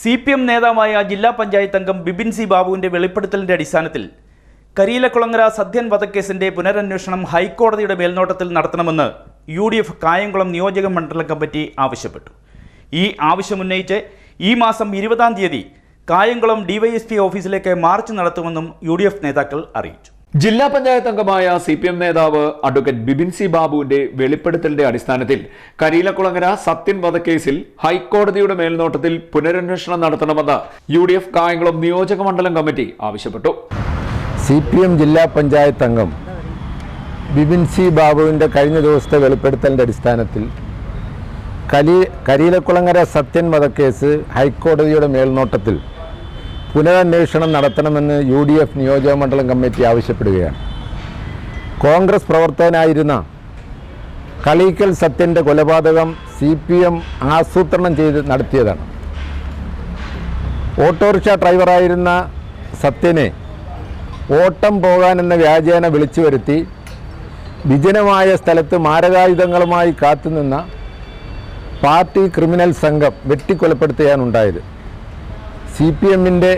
C P M നേതാവായ ജില്ലാ പഞ്ചായത്ത് അംഗം ബിബിൻ സി ബാബുവിന്റെ വെളിപ്പെടുത്തലിന്റെ അടിസ്ഥാനത്തിൽ കരിയിലക്കുളങ്ങര സദ്യൻ വധക്കേസിന്റെ പുനരന്വേഷണം ഹൈക്കോടതിയുടെ മേൽനോട്ടത്തിൽ നടത്തണമെന്ന് യു ഡി എഫ് കായംകുളം നിയോജക മണ്ഡലം കമ്മിറ്റി ആവശ്യപ്പെട്ടു. ഈ ആവശ്യമുന്നയിച്ച് ഈ മാസം ഇരുപതാം തീയതി കായംകുളം ഡിവൈഎസ്പി ഓഫീസിലേക്ക് മാർച്ച് നടത്തുമെന്നും യു നേതാക്കൾ അറിയിച്ചു. ജില്ലാ പഞ്ചായത്ത് അംഗമായ സി പി എം നേതാവ് അഡ്വക്കേറ്റ് ബിബിൻ സി ബാബുവിന്റെ വെളിപ്പെടുത്തലിന്റെ അടിസ്ഥാനത്തിൽ കരീലക്കുളങ്ങര സത്യൻ വധക്കേസിൽ ഹൈക്കോടതിയുടെ മേൽനോട്ടത്തിൽ പുനരന്വേഷണം നടത്തണമെന്ന് യു ഡി എഫ് കായംകുളം നിയോജക മണ്ഡലം കമ്മിറ്റി ആവശ്യപ്പെട്ടു. സി പി എം ജില്ലാ പഞ്ചായത്ത് അംഗം ബിബിൻ സി ബാബുവിന്റെ കഴിഞ്ഞ ദിവസത്തെ വെളിപ്പെടുത്തലിന്റെ അടിസ്ഥാനത്തിൽ കലി കരിയിലക്കുളങ്ങര സത്യൻ വധക്കേസ് ഹൈക്കോടതിയുടെ മേൽനോട്ടത്തിൽ പുനരന്വേഷണം നടത്തണമെന്ന് യു ഡി എഫ് നിയോജക മണ്ഡലം കമ്മിറ്റി ആവശ്യപ്പെടുകയാണ്. കോൺഗ്രസ് പ്രവർത്തകനായിരുന്ന കളീക്കൽ സത്യന്റെ കൊലപാതകം സി പി എം ആസൂത്രണം ചെയ്ത് നടത്തിയതാണ്. ഓട്ടോറിക്ഷ ഡ്രൈവറായിരുന്ന സത്യനെ ഓട്ടം പോകാനെന്ന വ്യാജേന വിളിച്ചു വരുത്തി വിജനമായ സ്ഥലത്ത് മാരകായുധങ്ങളുമായി കാത്തുനിന്ന പാർട്ടി ക്രിമിനൽ സംഘം വെട്ടിക്കൊലപ്പെടുത്തുകയാണ് ഉണ്ടായത് സി പി എമ്മിന്റെ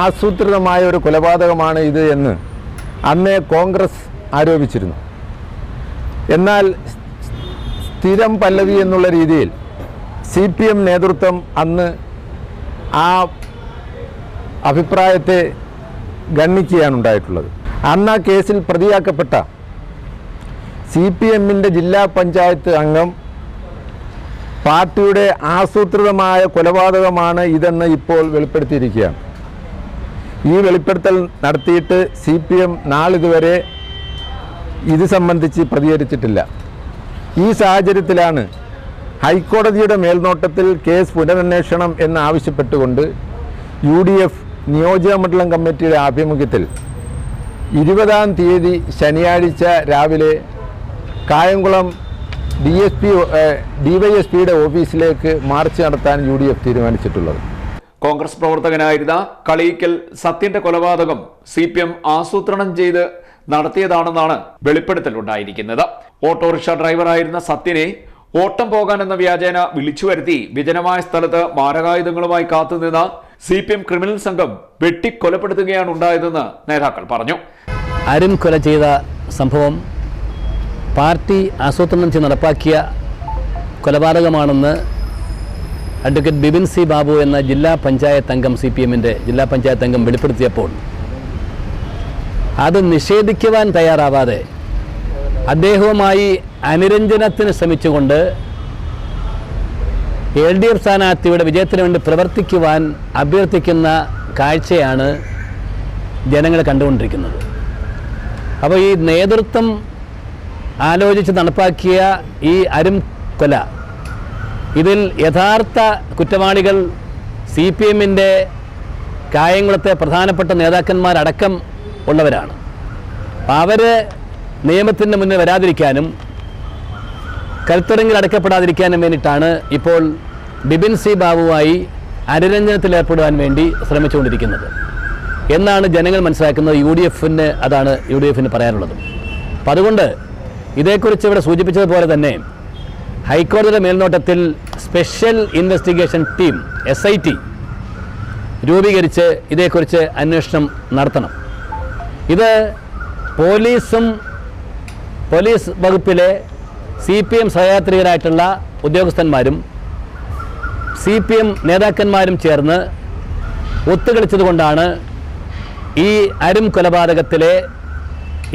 ആസൂത്രിതമായ ഒരു കൊലപാതകമാണ് ഇത് എന്ന് അന്നേ കോൺഗ്രസ് ആരോപിച്ചിരുന്നു. എന്നാൽ സ്ഥിരം പല്ലവി എന്നുള്ള രീതിയിൽ സി പി എം നേതൃത്വം അന്ന് ആ അഭിപ്രായത്തെ ഗണ്ണിക്കുകയാണ് ഉണ്ടായിട്ടുള്ളത്. അന്ന് ആ കേസിൽ പ്രതിയാക്കപ്പെട്ട സി പി എമ്മിന്റെ ജില്ലാ പഞ്ചായത്ത് അംഗം പാർട്ടിയുടെ ആസൂത്രിതമായ കൊലപാതകമാണ് ഇതെന്ന് ഇപ്പോൾ വെളിപ്പെടുത്തിയിരിക്കുകയാണ്. ഈ വെളിപ്പെടുത്തൽ നടത്തിയിട്ട് സി പി എം നാളിതുവരെ ഇത് സംബന്ധിച്ച് പ്രതികരിച്ചിട്ടില്ല. ഈ സാഹചര്യത്തിലാണ് ഹൈക്കോടതിയുടെ മേൽനോട്ടത്തിൽ കേസ് പുനരന്വേഷണം എന്ന് ആവശ്യപ്പെട്ടുകൊണ്ട് യു ഡി എഫ് നിയോജക മണ്ഡലം കമ്മിറ്റിയുടെ ആഭിമുഖ്യത്തിൽ ഇരുപതാം തീയതി ശനിയാഴ്ച രാവിലെ കായംകുളം ഡി എസ് പി ഡിവൈഎസ് പിയുടെ ഓഫീസിലേക്ക് മാർച്ച് നടത്താൻ യു ഡി എഫ് തീരുമാനിച്ചിട്ടുള്ളത്. കോൺഗ്രസ് പ്രവർത്തകനായിരുന്ന കളിയിക്കൽ സത്യന്റെ കൊലപാതകം സി പി എം ആസൂത്രണം ചെയ്ത് നടത്തിയതാണെന്നാണ് വെളിപ്പെടുത്തൽ ഉണ്ടായിരിക്കുന്നത് ഓട്ടോറിക്ഷ ഡ്രൈവറായിരുന്ന സത്യനെ ഓട്ടം പോകാൻ എന്ന വ്യാജേന വിളിച്ചു വരുത്തി വിജനമായ സ്ഥലത്ത് മാരകായുധങ്ങളുമായി കാത്തുനിന്ന സി പി എം ക്രിമിനൽ സംഘം വെട്ടിക്കൊലപ്പെടുത്തുകയാണ് ഉണ്ടായതെന്ന് നേതാക്കൾ പറഞ്ഞു. അരുൺ കൊല ചെയ്ത സംഭവം പാർട്ടി ആസൂത്രണം ചെയ്ത് നടപ്പാക്കിയ കൊലപാതകമാണെന്ന് അഡ്വക്കേറ്റ് ബിബിൻ സി ബാബു എന്ന ജില്ലാ പഞ്ചായത്ത് അംഗം സി പി എമ്മിന്റെ ജില്ലാ പഞ്ചായത്ത് അംഗം വെളിപ്പെടുത്തിയപ്പോൾ അത് നിഷേധിക്കുവാൻ തയ്യാറാവാതെ അദ്ദേഹവുമായി അനുരഞ്ജനത്തിന് ശ്രമിച്ചുകൊണ്ട് എൽ ഡി എഫ് സ്ഥാനാർത്ഥിയുടെ വിജയത്തിന് വേണ്ടി പ്രവർത്തിക്കുവാൻ അഭ്യർത്ഥിക്കുന്ന കാഴ്ചയാണ് ജനങ്ങൾ കണ്ടുകൊണ്ടിരിക്കുന്നത്. അപ്പോൾ ഈ നേതൃത്വം ആലോചിച്ച് നടപ്പാക്കിയ ഈ അരും കൊല ഇതിൽ യഥാർത്ഥ കുറ്റവാളികൾ സി പി എമ്മിന്റെ കായംകുളത്തെ പ്രധാനപ്പെട്ട നേതാക്കന്മാരടക്കം ഉള്ളവരാണ്. അവർ നിയമത്തിന്റെ മുന്നിൽ വരാതിരിക്കാനും കരുത്തരങ്ങിൽ അടക്കപ്പെടാതിരിക്കാനും വേണ്ടിയിട്ടാണ് ഇപ്പോൾ ബിബിൻ സി ബാബുവായി അനുരഞ്ജനത്തിലേർപ്പെടുവാൻ വേണ്ടി ശ്രമിച്ചുകൊണ്ടിരിക്കുന്നത്. എന്നാണ് ജനങ്ങൾ മനസ്സിലാക്കുന്നത്. യു ഡി എഫിന് അതാണ് യു ഡി എഫിന് പറയാനുള്ളത്. അപ്പം അതുകൊണ്ട് ഇതേക്കുറിച്ച് ഇവിടെ സൂചിപ്പിച്ചതുപോലെ തന്നെ ഹൈക്കോടതിയുടെ മേൽനോട്ടത്തിൽ special investigation team S I T രൂപീകരിച്ച് ഇതേക്കുറിച്ച് അന്വേഷണം നടത്തണം. ഇത് പോലീസും പോലീസ് വകുപ്പിലെ സി പി എം സഹയാത്രികരായിട്ടുള്ള ഉദ്യോഗസ്ഥന്മാരും സി പി എം നേതാക്കന്മാരും ചേർന്ന് ഒത്തുകളിച്ചതുകൊണ്ടാണ് ഈ അരും കൊലപാതകത്തിലെ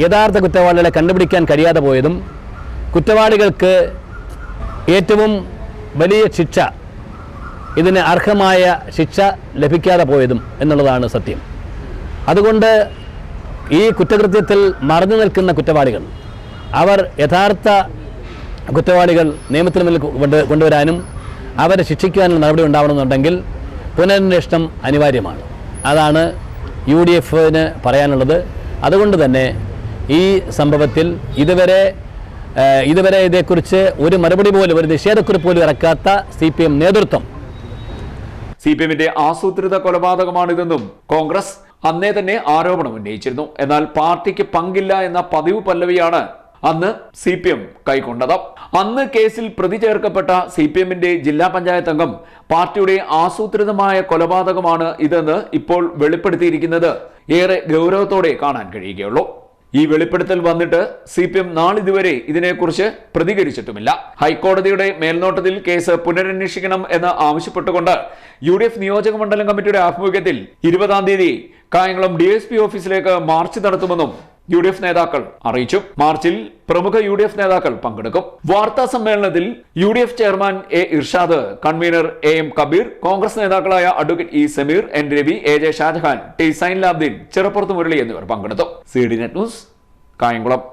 യഥാർത്ഥ കുറ്റവാളികളെ കണ്ടുപിടിക്കാൻ കഴിയാതെ പോയതും കുറ്റവാളികൾക്ക് ഏറ്റവും വലിയ ശിക്ഷ ഇതിന് അർഹമായ ശിക്ഷ ലഭിക്കാതെ പോയതും എന്നുള്ളതാണ് സത്യം. അതുകൊണ്ട് ഈ കുറ്റകൃത്യത്തിൽ മറഞ്ഞു നിൽക്കുന്ന കുറ്റവാളികൾ അവർ യഥാർത്ഥ കുറ്റവാളികൾ നിയമത്തിന് മുന്നിൽ കൊണ്ട് കൊണ്ടുവരാനും അവരെ ശിക്ഷിക്കാനുള്ള നടപടി ഉണ്ടാവണമെന്നുണ്ടെങ്കിൽ പുനരന്വേഷണം അനിവാര്യമാണ്. അതാണ് യു ഡി എഫിന് പറയാനുള്ളത്. അതുകൊണ്ട് തന്നെ ഈ സംഭവത്തിൽ ഇതുവരെ ഇതുവരെ ഇതേക്കുറിച്ച് ഒരു മറുപടി പോലും ഒരു നിഷേധക്കുറിപ്പ് പോലും ഇറക്കാത്ത സി പി എം നേതൃത്വം. സി പി എമ്മിന്റെ ആസൂത്രിത കൊലപാതകമാണിതെന്നും കോൺഗ്രസ് അന്നേ തന്നെ ആരോപണം ഉന്നയിച്ചിരുന്നു. എന്നാൽ പാർട്ടിക്ക് പങ്കില്ല എന്ന പതിവ് പല്ലവിയാണ് അന്ന് സി പി എം കൈക്കൊണ്ടത്. അന്ന് കേസിൽ പ്രതി ചേർക്കപ്പെട്ട സി പി എമ്മിന്റെ ജില്ലാ പഞ്ചായത്ത് അംഗം പാർട്ടിയുടെ ആസൂത്രിതമായ കൊലപാതകമാണ് ഇതെന്ന് ഇപ്പോൾ വെളിപ്പെടുത്തിയിരിക്കുന്നത്. ഏറെ ഗൗരവത്തോടെ കാണാൻ കഴിയുകയുള്ളൂ. ഈ വെളിപ്പെടുത്തൽ വന്നിട്ട് സി പി എം നാളിതുവരെ ഇതിനെക്കുറിച്ച് പ്രതികരിച്ചിട്ടുമില്ല. ഹൈക്കോടതിയുടെ മേൽനോട്ടത്തിൽ കേസ് പുനരന്വേഷിക്കണം എന്ന് ആവശ്യപ്പെട്ടുകൊണ്ട് യു ഡി എഫ് നിയോജക മണ്ഡലം കമ്മിറ്റിയുടെ ആഭിമുഖ്യത്തിൽ ഇരുപതാം തീയതി കായംകുളം ഡി എസ് പി ഓഫീസിലേക്ക് മാർച്ച് നടത്തുമെന്നും യു ഡി എഫ് നേതാക്കൾ അറിയിച്ചു. മാർച്ചിൽ പ്രമുഖ യു ഡി എഫ് നേതാക്കൾ പങ്കെടുക്കും. വാർത്താ സമ്മേളനത്തിൽ U D F chairman A Irshad convener A M Kabir Congress നേതാക്കളായ advocate E Sameer N Ravi A J Shajahan T Zainulabdeen Cheruppurath Murali എന്നിവർ പങ്കെടുത്തു. C D Net News Kayamkulam.